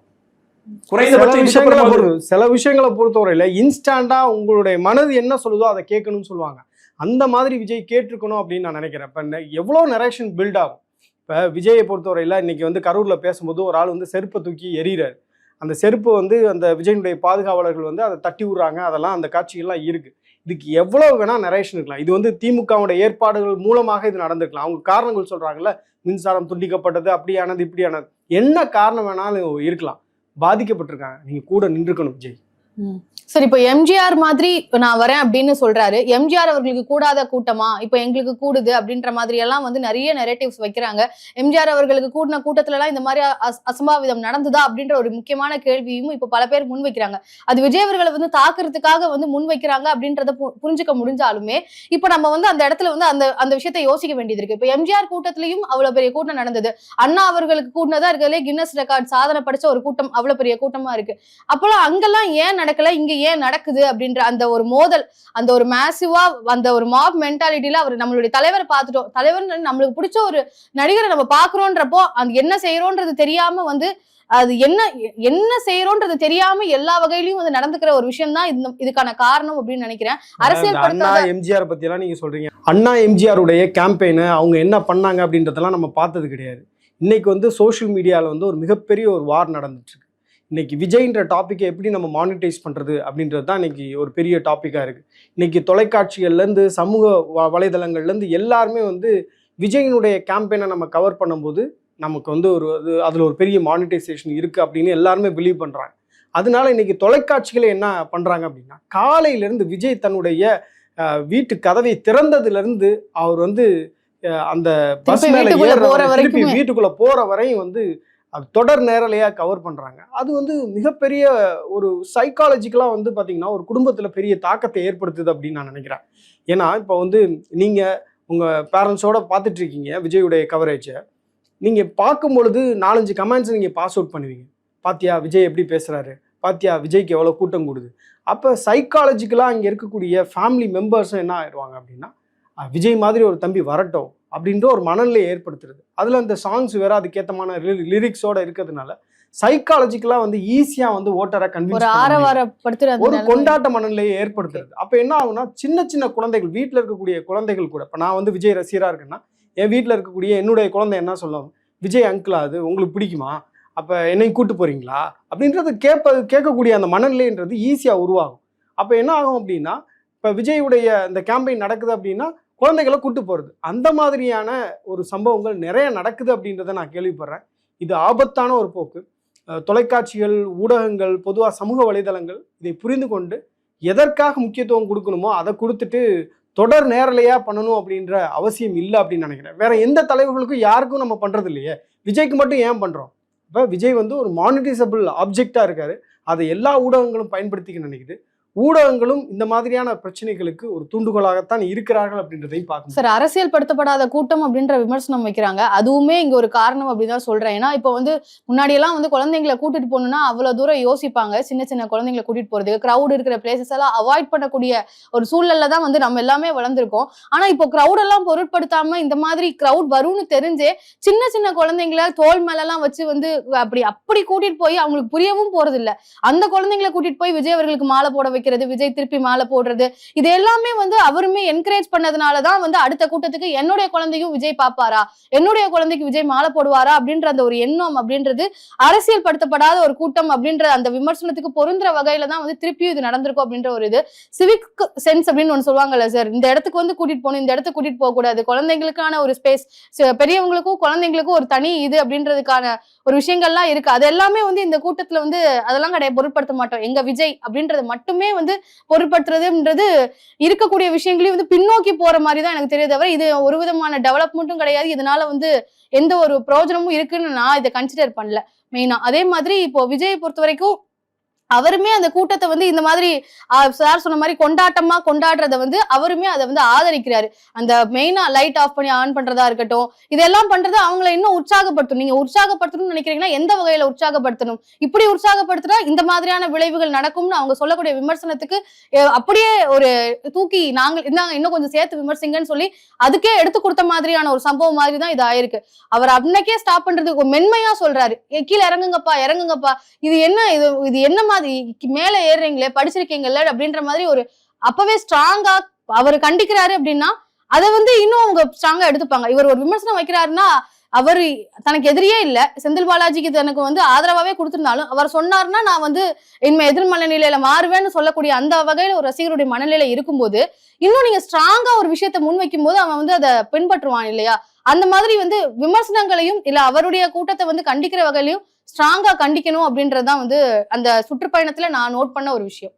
குறைந்தபட்சம் சில விஷயங்களை பொறுத்தவரையில இன்ஸ்டண்டா உங்களுடைய மனது என்ன சொல்லுதோ அதை கேட்கணும்னு சொல்லுவாங்க. அந்த மாதிரி விஜய் கேட்டிருக்கணும் அப்படின்னு நான் நினைக்கிறேன். இப்போ எவ்வளோ நரேஷன் பில்ட் ஆகும். இப்போ விஜயை பொறுத்தவரையில இன்னைக்கு வந்து கரூர்ல பேசும்போது ஒரு ஆள் வந்து செருப்பை தூக்கி எறிகிறாரு. அந்த செருப்பு வந்து அந்த விஜயனுடைய பாதுகாவலர்கள் வந்து அதை தட்டி விடுறாங்க. அதெல்லாம் அந்த காட்சிகள்லாம் இருக்கு. இதுக்கு எவ்வளவு வேணா நரேஷன் இருக்கலாம். இது வந்து திமுகவுடைய ஏற்பாடுகள் மூலமாக இது நடந்திருக்கலாம். அவங்க காரணங்கள் சொல்றாங்கல்ல மின்சாரம் துண்டிக்கப்பட்டது அப்படியானது இப்படியானது. என்ன காரணம் வேணாலும் இருக்கலாம். பாதிக்கப்பட்டிருக்காங்க. நீங்க கூட நின்றுக்கணும் விஜய் சரி இப்போ எம்ஜிஆர் மாதிரி நான் வரேன் அப்படின்னு சொல்றாரு. எம்ஜிஆர் அவர்களுக்கு கூடாத கூட்டமா? இப்போ எங்களுக்கு கூடுது அப்படின்ற மாதிரி எல்லாம் வந்து நிறைய நெரேட்டிவ்ஸ் வைக்கிறாங்க. எம்ஜிஆர் அவர்களுக்கு கூடின கூட்டத்துல எல்லாம் இந்த மாதிரி அஸ்- அசம்பாவிதம் நடந்ததா அப்படின்ற ஒரு முக்கியமான கேள்வியும் இப்போ பல பேர் முன் வைக்கிறாங்க. அது விஜய் அவர்களை வந்து தாக்குறதுக்காக வந்து முன் வைக்கிறாங்க அப்படின்றத பு- புரிஞ்சுக்க முடிஞ்சாலுமே இப்போ நம்ம வந்து அந்த இடத்துல வந்து அந்த அந்த விஷயத்தை யோசிக்க வேண்டியது இருக்கு. இப்போ எம்ஜிஆர் கூட்டத்திலையும் அவ்வளவு பெரிய கூட்டம் நடந்தது. அண்ணா அவர்களுக்கு கூட்டினதா இருக்கிறதுலே கின்னஸ் ரெக்கார்ட் சாதனை படிச்ச ஒரு கூட்டம் அவ்வளவு பெரிய கூட்டமா இருக்கு. அப்போலாம் அங்கெல்லாம் ஏன் நடக்கல? இங்க ஏன் நடக்குது அப்படின்ற அந்த ஒரு மோதல் அந்த ஒரு மேசிவா அந்த ஒரு மாப் மென்டாலிட்டியில அவர் நம்மளுடைய தலைவரை பார்த்துட்டோம். தலைவர் நம்மளுக்கு பிடிச்ச ஒரு நடிகரை நம்ம பாக்குறோன்றப்போ அந்த என்ன செய்யறோன்றது தெரியாம வந்து அது என்ன என்ன செய்யறோன்றது தெரியாம எல்லா வகையிலயும் வந்து நடந்துக்கிற ஒரு விஷயம் தான் இதுக்கான காரணம் அப்படின்னு நினைக்கிறேன். அரசியல் அண்ணா எம்ஜிஆர் பத்தி எல்லாம் நீங்க சொல்றீங்க. அண்ணா எம்ஜிஆருடைய கேம்பெயின் அவங்க என்ன பண்ணாங்க அப்படின்றதெல்லாம் நம்ம பார்த்தது கிடையாது. இன்னைக்கு வந்து சோஷியல் மீடியால வந்து ஒரு மிகப்பெரிய ஒரு வார் நடந்துட்டு இருக்கு. இன்னைக்கு விஜய்ன்ற டாப்பிக்கை எப்படி நம்ம மானிட்டைஸ் பண்றது அப்படின்றது தான் இன்னைக்கு ஒரு பெரிய டாப்பிக்கா இருக்கு இன்னைக்கு தொலைக்காட்சிகள்ல இருந்து சமூக வ- வலைதளங்கள்ல இருந்து எல்லாருமே வந்து விஜயினுடைய கேம்பெயினை நம்ம கவர் பண்ணும்போது நமக்கு வந்து ஒரு அது அதில் ஒரு பெரிய மானிட்டைசேஷன் இருக்கு அப்படின்னு எல்லாருமே பிலீவ் பண்றாங்க அதனால இன்னைக்கு தொலைக்காட்சிகளை என்ன பண்றாங்க அப்படின்னா காலையில இருந்து விஜய் தன்னுடைய வீட்டு கதவை திறந்ததுல இருந்து அவர் வந்து அந்த பஸ் மேல வரைக்குமே. வீட்டுக்குள்ள போற வரையும் வந்து அது தொடர் நேரலையாக கவர் பண்ணுறாங்க அது வந்து மிகப்பெரிய ஒரு சைக்காலஜிக்கலாக வந்து பார்த்திங்கன்னா ஒரு குடும்பத்தில் பெரிய தாக்கத்தை ஏற்படுத்துது அப்படின்னு நான் நினைக்கிறேன். ஏன்னா இப்போ வந்து நீங்கள் உங்கள் பேரண்ட்ஸோட பார்த்துட்ருக்கீங்க விஜயுடைய கவரேஜை நீங்கள் பார்க்கும் பொழுது நாலஞ்சு கமெண்ட்ஸ் நீங்கள் பாஸ் அவுட் பண்ணுவீங்க. பாத்தியா விஜய் எப்படி பேசுகிறாரு பாத்தியா விஜய்க்கு எவ்வளோ கூட்டம் கூடுது? அப்போ சைக்காலஜிக்கலாக அங்கே இருக்கக்கூடிய ஃபேமிலி மெம்பர்ஸும் என்ன ஆயிடுவாங்க அப்படின்னா விஜய் மாதிரி ஒரு தம்பி வரட்டும். அப்படின்ற ஒரு மனநிலையை ஏற்படுத்துறது. அதில் அந்த சாங்ஸ் வேற அதுக்கேற்றமான லிரிக்ஸோட இருக்கிறதுனால சைக்காலஜிக்கலாக வந்து ஈஸியாக வந்து ஓட்டரை கன்வின்ஸ் ஒரு. கொண்டாட்ட மனநிலையை ஏற்படுத்துறது. அப்போ என்ன ஆகும்னா சின்ன சின்ன குழந்தைகள் வீட்டில் இருக்கக்கூடிய குழந்தைகள் கூட இப்போ நான் வந்து விஜய் ரசிகராக இருக்கேன்னா என் வீட்டில் இருக்கக்கூடிய என்னுடைய குழந்தை என்ன சொல்லும்? விஜய் அங்கிளா அது? உங்களுக்கு பிடிக்குமா? அப்போ என்னையும் கூட்டு போறீங்களா? அப்படின்றது கேட்ப கேட்கக்கூடிய அந்த மனநிலைன்றது ஈஸியாக உருவாகும். அப்போ என்ன ஆகும் அப்படின்னா இப்போ விஜயுடைய இந்த கேம்பெயின் நடக்குது அப்படின்னா குழந்தைகளை கூட்டு போகிறது அந்த மாதிரியான ஒரு சம்பவங்கள் நிறைய நடக்குது அப்படின்றத நான் கேள்விப்படுறேன். இது ஆபத்தான ஒரு போக்கு. தொலைக்காட்சிகள் ஊடகங்கள் பொதுவாக சமூக வலைதளங்கள் இதை புரிந்து கொண்டு எதற்காக முக்கியத்துவம் கொடுக்கணுமோ அதை கொடுத்துட்டு தொடர் நேரலையாக பண்ணணும் அப்படின்ற அவசியம் இல்லை அப்படின்னு நினைக்கிறேன். வேற எந்த தலைவர்களுக்கும் யாருக்கும் நம்ம பண்ணுறது இல்லையே. விஜய்க்கு மட்டும் ஏன் பண்ணுறோம் இப்போ விஜய் வந்து ஒரு மானிட்டைசபிள் ஆப்ஜெக்டாக இருக்காரு. அதை எல்லா ஊடகங்களும் பயன்படுத்திக்க நினைக்குது. ஊடகங்களும் இந்த மாதிரியான பிரச்சனைகளுக்கு ஒரு தூண்டுகோலாகத்தான் இருக்கிறார்கள் அப்படின்றதையும் பார்க்கணும் சார் அரசியல் படுத்தப்படாத கூட்டம் அப்படின்ற விமர்சனம் வைக்கிறாங்க. அதுவுமே இங்க ஒரு காரணம் அப்படின்னு தான் சொல்றேன். ஏன்னா இப்போ வந்து முன்னாடி எல்லாம் வந்து குழந்தைங்களை கூட்டிட்டு போகணும்னா அவ்வளவு தூரம் யோசிப்பாங்க. சின்ன சின்ன குழந்தைங்களை கூட்டிட்டு போறதுக்கு கிரௌட் இருக்கிற பிளேசஸ் எல்லாம் அவாய்ட் பண்ணக்கூடிய ஒரு சூழல்ல தான் வந்து நம்ம எல்லாமே வளர்ந்துருக்கோம். ஆனா இப்போ கிரௌட் எல்லாம் பொருட்படுத்தாம இந்த மாதிரி கிரௌட் வரும்னு தெரிஞ்சே சின்ன சின்ன குழந்தைங்கள தோல் மேல எல்லாம் வச்சு வந்து அப்படி அப்படி கூட்டிட்டு போய் அவங்களுக்கு புரியவும் போறது இல்ல அந்த குழந்தைங்களை கூட்டிட்டு போய் விஜய் அவர்களுக்கு மாலை போட வைக்கிறது விஜய் திருப்பி மாலை போடுறது இது எல்லாமே வந்து அவருமே என்கரேஜ் பண்ணதுனாலதான் வந்து அடுத்த கூட்டத்துக்கு என்னுடைய குழந்தையும் விஜய் பாப்பாரா? என்னுடைய குழந்தைக்கு விஜய் மாலை போடுவாரா? அப்படின்ற அந்த ஒரு எண்ணம் அப்படின்றது அரசியல் படுத்தப்படாத ஒரு கூட்டம் அப்படின்ற அந்த விமர்சனத்துக்கு பொருந்துற வகையில தான் வந்து திருப்பியும் இது நடந்திருக்கும் அப்படின்ற ஒரு இது சிவிக் சென்ஸ் அப்படின்னு ஒன்று சொல்லுவாங்கல்ல சார் இந்த இடத்துக்கு வந்து கூட்டிட்டு போகணும் இந்த இடத்துக்கு கூட்டிட்டு போக கூடாது குழந்தைங்களுக்கான ஒரு ஸ்பேஸ் பெரியவங்களுக்கும் குழந்தைங்களுக்கும் ஒரு தனி இது அப்படின்றதுக்கான ஒரு விஷயங்கள்லாம் இருக்கு. அது எல்லாமே வந்து இந்த கூட்டத்துல வந்து அதெல்லாம் கிடையாது. பொருட்படுத்த மாட்டோம். எங்க விஜய் அப்படின்றது மட்டுமே வந்து பொருட்படுத்துறதுன்றது இருக்கக்கூடிய விஷயங்களையும் வந்து பின்னோக்கி போற மாதிரி தான் எனக்கு தெரியுது தவிர இது ஒரு விதமான டெவலப்மெண்ட்டும் கிடையாது. இதனால வந்து எந்த ஒரு பிரயோஜனமும் இருக்குன்னு நான் இதை கன்சிடர் பண்ணல. மெயினா. அதே மாதிரி இப்போ விஜயை பொறுத்த வரைக்கும் அவருமே அந்த கூட்டத்தை வந்து இந்த மாதிரி சார் சொன்ன மாதிரி கொண்டாட்டமா கொண்டாடுறத வந்து அவருமே அதை வந்து ஆதரிக்கிறாரு. அந்த மெயினா லைட் ஆஃப் பண்ணி ஆன் பண்றதா இருக்கட்டும் இதெல்லாம் பண்றது அவங்கள இன்னும் உற்சாகப்படுத்தணும் நீங்க உற்சாகப்படுத்தணும்னு நினைக்கிறீங்கன்னா எந்த வகையில உற்சாகப்படுத்தணும்? இப்படி உற்சாகப்படுத்தினா இந்த மாதிரியான விளைவுகள் நடக்கும்னு அவங்க சொல்லக்கூடிய விமர்சனத்துக்கு அப்படியே ஒரு தூக்கி நாங்கள் இந்தாங்க இன்னும் கொஞ்சம் சேர்த்து விமர்சிங்கன்னு சொல்லி அதுக்கே எடுத்து கொடுத்த மாதிரியான ஒரு சம்பவம் மாதிரி தான் இது ஆயிருக்கு. அவர் அன்னைக்கே ஸ்டாப் பண்றதுக்கு மென்மையா சொல்றாரு. கீழே இறங்குங்கப்பா இறங்குங்கப்பா. இது என்ன இது இது என்ன மாதிரி மேல ஏறுறீங்களே படிச்சிருக்கீங்கல்ல அப்படின்ற மாதிரி ஒரு அப்பவே ஸ்ட்ராங்கா அவர் கண்டிக்கிறாரு அப்படின்னா அதை வந்து இன்னும் அவங்க ஸ்ட்ராங்கா எடுத்துப்பாங்க. இவர் ஒரு விமர்சனம் வைக்கிறாருன்னா அவர் தனக்கு எதிரியே இல்ல. செந்தில் பாலாஜிக்கு தனக்கு வந்து ஆதரவாவே கொடுத்திருந்தாலும் அவர் சொன்னாருன்னா நான் வந்து இனிமே எதிர்மலை நிலையில மாறுவேன்னு சொல்லக்கூடிய அந்த வகையில ஒரு ரசிகருடைய மனநிலை இருக்கும்போது இன்னும் நீங்க ஸ்ட்ராங்கா ஒரு விஷயத்த முன்வைக்கும் போது அவன் வந்து அதை பின்பற்றுவான் இல்லையா? அந்த மாதிரி வந்து விமர்சனங்களையும் இல்ல அவருடைய கூட்டத்தை வந்து கண்டிக்கிற வகையிலையும் ஸ்ட்ராங்கா கண்டிக்கணும் அப்படின்றதுதான் வந்து அந்த சுற்றுப்பயணத்துல நான் நோட் பண்ண ஒரு விஷயம்.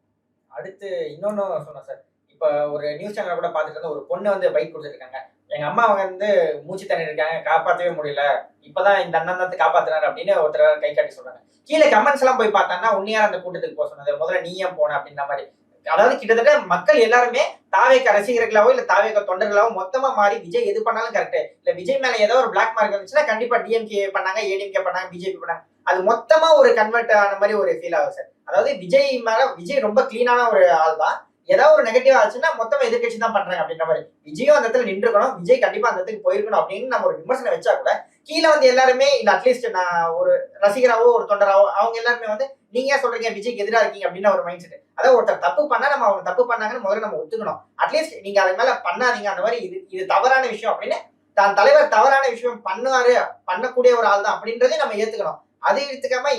அடுத்து இன்னொன்னு சொன்னேன் சார். இப்போ ஒரு நியூஸ் சேனல் கூட பார்த்துட்டு இருந்த ஒரு பொண்ணு வந்து பைக் கொடுத்துருக்காங்க எங்க அம்மா அவங்க வந்து மூச்சு தண்ணி இருக்காங்க. காப்பாற்றவே முடியல. இப்பதான் இந்த அண்ணன் தான் காப்பாத்துறாரு அப்படின்னு ஒருத்தர் கை காட்டி சொல்றாங்க கீழே கமெண்ட்ஸ் எல்லாம் போய் பார்த்தாங்கன்னா உன்னையார் அந்த கூட்டத்துக்கு போக சொன்னது முதல்ல நீ ஏன் போன அப்படின்ற மாதிரி. அதாவது கிட்டத்தட்ட மக்கள் எல்லாருமே தாவேக்க ரசிகர்களாவோ இல்ல தாவேக்க தொண்டர்களாவோ மொத்தமா மாறி விஜய் எது பண்ணாலும் கரெக்ட் இல்ல விஜய் மேல ஏதோ ஒரு பிளாக் மார்க் இருந்துச்சுன்னா கண்டிப்பா டிஎம்கே பண்ணாங்க ஏடிஎம்கே பண்ணாங்க பிஜேபி பண்ணாங்க. அது மொத்தமா ஒரு கன்வெர்ட் ஆன மாதிரி ஒரு ஃபீல் ஆகும் சார் அதாவது விஜய் மேல விஜய் ரொம்ப கிளீனான ஒரு ஆள் தான். ஏதாவது ஒரு நெகட்டிவ் ஆச்சுன்னா மொத்தமா எதிர்க்கட்சி தான் பண்றாங்க அப்படின்ற மாதிரி. விஜயும் அந்த இடத்துல நின்றுக்கணும். விஜய் கண்டிப்பா அந்த இடத்துக்கு போயிருக்கணும் அப்படின்னு நம்ம ஒரு விமர்சனம் வச்சா கூட கீழே வந்து எல்லாருமே இல்ல அட்லீஸ்ட் நான் ஒரு ரசிகராவோ ஒரு தொண்டராவோ அவங்க எல்லாருமே வந்து நீங்க ஏன் சொல்றீங்க? விஜய்க்கு எதிராக இருக்கீங்க அப்படின்னு ஒரு மைண்ட் செட் அதாவது ஒருத்தர் தப்பு பண்ணா நம்ம அவங்க தப்பு பண்ணாங்கன்னு முதல்ல நம்ம ஒத்துக்கணும். அட்லீஸ்ட் நீங்க அதுக்கு மேல பண்ணாதீங்க. அந்த மாதிரி இது இது தவறான விஷயம் அப்படின்னு தான் தலைவர் தவறான விஷயம் பண்ணுவாரு பண்ணக்கூடிய ஒரு ஆள் தான் அப்படின்றதே நம்ம ஏத்துக்கணும். அது எடுத்துக்காம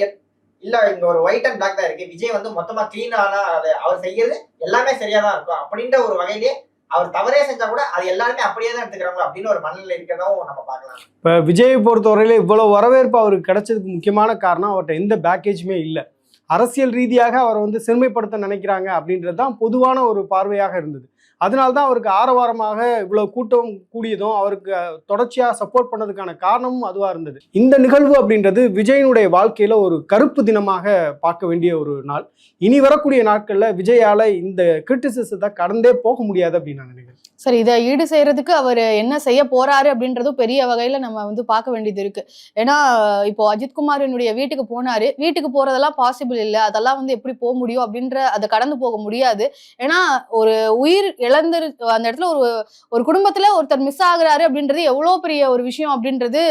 இல்ல இங்க ஒரு ஒயிட் அண்ட் பிளாக் தான் இருக்கு. விஜய் வந்து மொத்தமா கிளீனானா அது அவர் செய்யறது எல்லாமே சரியா தான் இருக்கும். அப்படின்ற ஒரு வகையிலேயே அவர் தவறே செஞ்சா கூட அது எல்லாருமே அப்படியே தான் எடுத்துக்கிறாங்க அப்படின்னு ஒரு மனநிலை இருக்கிறதாவும் நம்ம பார்க்கலாம். இப்போ விஜயை பொறுத்தவரையில இவ்வளோ வரவேற்பு அவருக்கு கிடைச்சதுக்கு முக்கியமான காரணம் அவர்கிட்ட எந்த பேக்கேஜுமே இல்லை. அரசியல் ரீதியாக அவரை வந்து சிறுமைப்படுத்த நினைக்கிறாங்க அப்படின்றது தான் பொதுவான ஒரு பார்வையாக இருந்தது. அதனால தான் அவருக்கு ஆரவாரமாக இவ்வளோ கூட்டம் கூடியதும் அவருக்கு தொடர்ச்சியாக சப்போர்ட் பண்ணதுக்கான காரணமும் அதுவாக இருந்தது. இந்த நிகழ்வு அப்படின்றது விஜயனுடைய வாழ்க்கையில் ஒரு கருப்பு தினமாக பார்க்க வேண்டிய ஒரு நாள். இனி வரக்கூடிய நாட்களில் விஜயால இந்த கிரிட்டிசிசத்தை கடந்தே போக முடியாது அப்படின்னு நான் நினைக்கிறேன். சரி இதை ஈடு செய்யறதுக்கு அவர் என்ன செய்ய போறாரு அப்படின்றதும் பெரிய வகையில நம்ம வந்து பார்க்க வேண்டியது இருக்கு. ஏன்னா இப்போ அஜித்குமாரினுடைய வீட்டுக்கு போனாரு. வீட்டுக்கு போறதெல்லாம் பாசிபிள் இல்லை. அதெல்லாம் வந்து எப்படி போக முடியும் அப்படின்ற அதை கடந்து போக முடியாது. ஏன்னா ஒரு உயிர் இழந்து அந்த இடத்துல ஒரு ஒரு குடும்பத்துல ஒருத்தர் மிஸ் ஆகுறாரு அப்படின்றது எவ்வளவு பெரிய ஒரு விஷயம் அப்படின்றது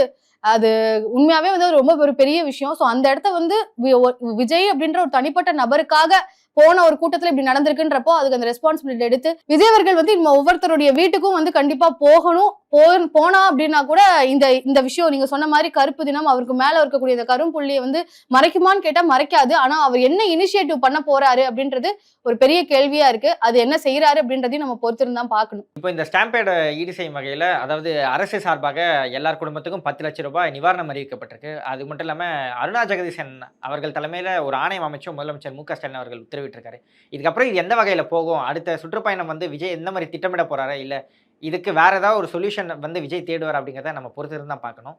அது உண்மையாவே வந்து ரொம்ப ஒரு பெரிய விஷயம். ஸோ அந்த இடத்த வந்து வி- விஜய் அப்படின்ற ஒரு தனிப்பட்ட நபருக்காக போன ஒரு கூட்டத்துல இப்படி நடந்திருக்குன்றப்போ அதுக்கு அந்த ரெஸ்பான்சிபிலிட்டி எடுத்து விஜய் அவர்கள் வந்து நம்ம ஒவ்வொருத்தருடைய வீட்டுக்கும் வந்து கண்டிப்பா போகணும். போ போனா அப்படின்னா கூட இந்த இந்த விஷயம் நீங்க சொன்ன மாதிரி கருப்பு தினம் அவருக்கு மேல இருக்கக்கூடிய இந்த கரும்புள்ளியை வந்து மறைக்குமான்னு கேட்டா மறைக்காது. ஆனா அவர் என்ன இனிஷியேட்டிவ் பண்ண போறாரு அப்படின்றது ஒரு பெரிய கேள்வியா இருக்கு. அது என்ன செய்யறாரு அப்படின்றதையும் நம்ம பொறுத்திருந்தா பார்க்கணும். இப்போ இந்த ஸ்டாம்பேடை ஈடு செய்யும் வகையில அதாவது அரசு சார்பாக எல்லார் குடும்பத்துக்கும் பத்து லட்சம் ரூபாய் நிவாரணம் அறிவிக்கப்பட்டிருக்கு. அது மட்டும் இல்லாமல் அருணா ஜெகதீசன் அவர்கள் தலைமையில் ஒரு ஆணையம் அமைச்சும் முதலமைச்சர் மு க ஸ்டாலின் அவர்கள் உத்தரவிட்டிருக்காரு இதுக்கப்புறம் இது எந்த வகையில் போகும்? அடுத்த சுற்றுப்பயணம் வந்து விஜய் எந்த மாதிரி திட்டமிட போகிறாரா இல்லை இதுக்கு வேறு ஏதாவது ஒரு சொல்யூஷன் வந்து விஜய் தேடுவார் அப்படிங்கிறத நம்ம பொறுத்திருந்து தான் பார்க்கணும்.